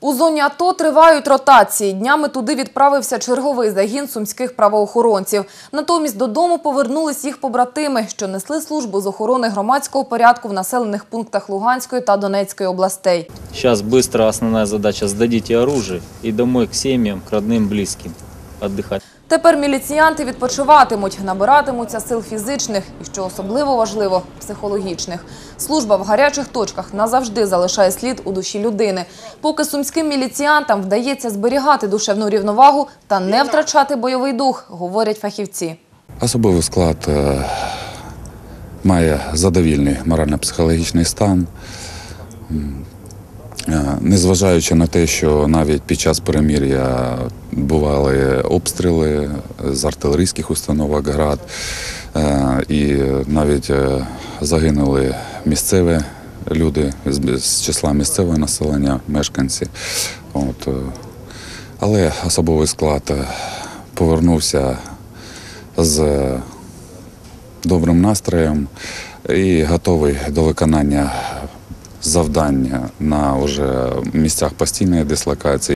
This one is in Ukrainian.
У зоні АТО тривають ротації. Днями туди відправився черговий загін сумських правоохоронців. Натомість додому повернулись їх побратими, що несли службу з охорони громадського порядку в населених пунктах Луганської та Донецької областей. Сейчас быстро основная задача – сдадите оружие и домой к семьям, к родным, близким отдыхать. Тепер міліціянти відпочиватимуть, набиратимуться сил фізичних і, що особливо важливо, психологічних. Служба в гарячих точках назавжди залишає слід у душі людини. Поки сумським міліціянтам вдається зберігати душевну рівновагу та не втрачати бойовий дух, говорять фахівці. Особовий склад е, має задовільний морально-психологічний стан. Е, Незважаючи на те, що навіть під час перемір'я бували обстріли з артилерійських установок ГРАД, е, і навіть е, загинули місцеві люди з числа місцевого населення, мешканці. От, але особовий склад повернувся з добрим настроєм і готовий до виконання завдання на уже місцях постійної дислокації.